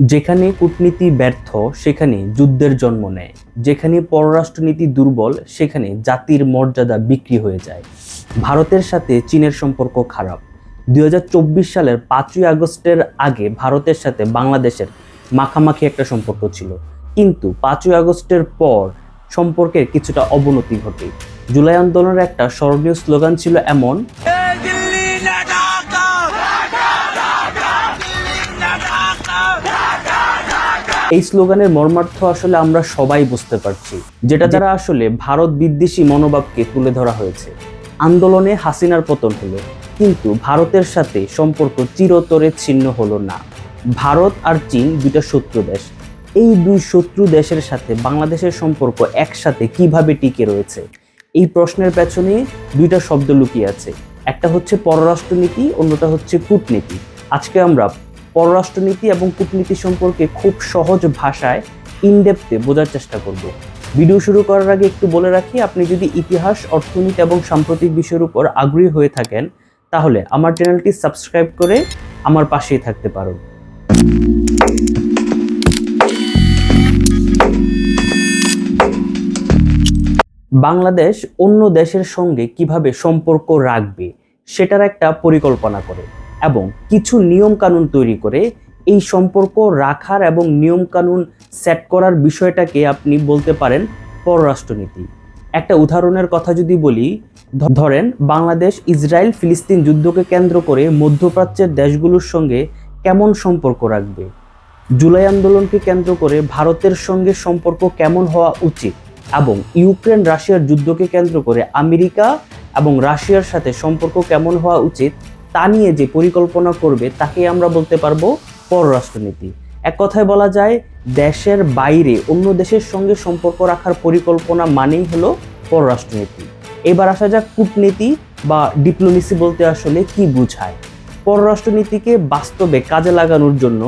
যেখানে কূটনীতি ব্যর্থ, সেখানে যুদ্ধের জন্ম নেয়। যেখানে পররাষ্ট্রনীতি দুর্বল, সেখানে জাতির মর্যাদা বিক্রি হয়ে যায়। ভারতের সাথে চীনের সম্পর্ক খারাপ। দুই হাজার চব্বিশ সালের পাঁচই আগস্টের আগে ভারতের সাথে বাংলাদেশের মাখামাখি একটা সম্পর্ক ছিল। কিন্তু পাঁচই আগস্টের পর সম্পর্কের কিছুটা অবনতি ঘটে। জুলাই আন্দোলনের একটা স্মরণীয় স্লোগান ছিল এমন এই স্লোগানের মর্মার্থ আসলে আমরা সবাই বুঝতে পারছি যেটা দ্বারা আসলে ভারত বিদ্বেষী মনোভাবকে তুলে ধরা হয়েছে। আন্দোলনে হাসিনার পতন হলো কিন্তু ভারতের সাথে সম্পর্ক চিরতরে ছিন্ন হলো না। ভারত আর চীন দুইটা শত্রু দেশ। এই দুই শত্রু দেশের সাথে বাংলাদেশের সম্পর্ক একসাথে কীভাবে টিকে রয়েছে? এই প্রশ্নের পেছনে দুইটা শব্দ লুকিয়ে আছে। একটা হচ্ছে পররাষ্ট্রনীতি অন্যটা হচ্ছে কূটনীতি। আজকে আমরা পররাষ্ট্রনীতি এবং কূটনীতি সম্পর্কে খুব সহজ ভাষায় ইনডেপথে বোঝার চেষ্টা করব। ভিডিও শুরু করার আগে একটু বলে রাখি, আপনি যদি ইতিহাস, অর্থনীতি এবং সাম্প্রতিক বিষয়ের উপর আগ্রহী হয়ে থাকেন, তাহলে আমার চ্যানেলটি সাবস্ক্রাইব করে আমার পাশেই থাকতে পারো। বাংলাদেশ অন্য দেশের সঙ্গে কীভাবে সম্পর্ক রাখবে, সেটার একটা পরিকল্পনা করে। এবং কিছু নিয়ম কানুন তৈরি করে এই সম্পর্ক রাখার এবং নিয়ম কানুন সেট করার বিষয়টাকে আপনি বলতে পারেন পররাষ্ট্রনীতি। একটা উদাহরণের কথা যদি বলি ধরেন বাংলাদেশ, ইসরায়েল, ফিলিস্তিন যুদ্ধকে কেন্দ্র করে মধ্যপ্রাচ্যের দেশগুলোর সঙ্গে কেমন সম্পর্ক রাখবে? জুলাই আন্দোলনকে কেন্দ্র করে ভারতের সঙ্গে সম্পর্ক কেমন হওয়া উচিত? এবং ইউক্রেন, রাশিয়ার যুদ্ধকে কেন্দ্র করে আমেরিকা এবং রাশিয়ার সাথে সম্পর্ক কেমন হওয়া উচিত? তা নিয়ে যে পরিকল্পনা করবে তাকে আমরা বলতে পারব পররাষ্ট্রনীতি। এক কথায় বলা যায়, দেশের বাইরে অন্য দেশের সঙ্গে সম্পর্ক রাখার পরিকল্পনা মানেই হলো পররাষ্ট্রনীতি। এবার আসা যাক কূটনীতি বা ডিপ্লোমেসি বলতে আসলে কি বোঝায়। পররাষ্ট্রনীতিকে বাস্তবে কাজে লাগানোর জন্য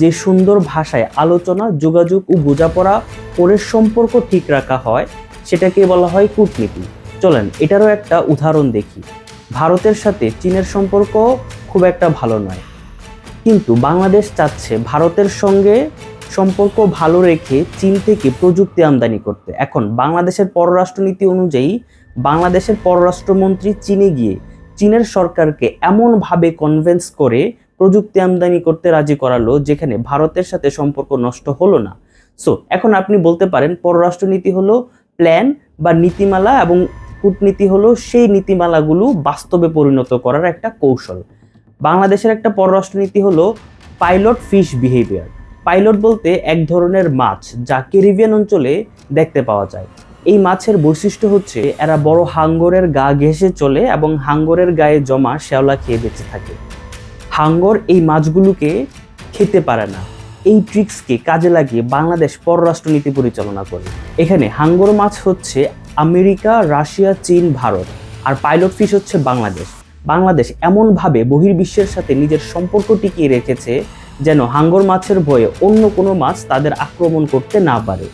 যে সুন্দর ভাষায় আলোচনা, যোগাযোগ ও বোঝাপড়া করে সম্পর্ক ঠিক রাখা হয় সেটাকে বলা হয় কূটনীতি। চলেন, এটারও একটা উদাহরণ দেখি। ভারতের সাথে চীনের সম্পর্ক খুব একটা ভালো নয়। কিন্তু বাংলাদেশ চাচ্ছে ভারতের সঙ্গে সম্পর্ক ভালো রেখে চীন থেকে প্রযুক্তি আমদানি করতে। এখন বাংলাদেশের পররাষ্ট্রনীতি অনুযায়ী বাংলাদেশের পররাষ্ট্রমন্ত্রী চীনে গিয়ে চীনের সরকারকে এমনভাবে কনভেন্স করে প্রযুক্তি আমদানি করতে রাজি করালো যেখানে ভারতের সাথে সম্পর্ক নষ্ট হলো না। সো এখন আপনি বলতে পারেন পররাষ্ট্রনীতি হলো প্ল্যান বা নীতিমালা এবং কূটনীতি হলো সেই নীতিমালাগুলো বাস্তবে পরিণত করার একটা কৌশল। বাংলাদেশের একটা পররাষ্ট্রনীতি হলো পাইলট ফিশ বিহেভিয়ার। পাইলট বলতে এক ধরনের মাছ যা ক্যারিবিয়ান অঞ্চলে দেখতে পাওয়া যায়। এই মাছের বৈশিষ্ট্য হচ্ছে এরা বড় হাঙ্গরের গা ঘেঁষে চলে এবং হাঙ্গরের গায়ে জমা শ্যাওলা খেয়ে বেঁচে থাকে। হাঙ্গর এই মাছগুলোকে খেতে পারে না। এই ট্রিক্সকে কাজে লাগিয়ে বাংলাদেশ পররাষ্ট্রনীতি পরিচালনা করে। এখানে হাঙ্গর মাছ হচ্ছে আমেরিকা, রাশিয়া, চীন, ভারত, আর পাইলট ফিশ হচ্ছে বাংলাদেশ। বাংলাদেশ এমনভাবে বহির্বিশ্বের সাথে নিজের সম্পর্ক টিকিয়ে রেখেছে যেন হাঙ্গর মাছের ভয়ে অন্য কোনো মাছ তাদের আক্রমণ করতে না পারে।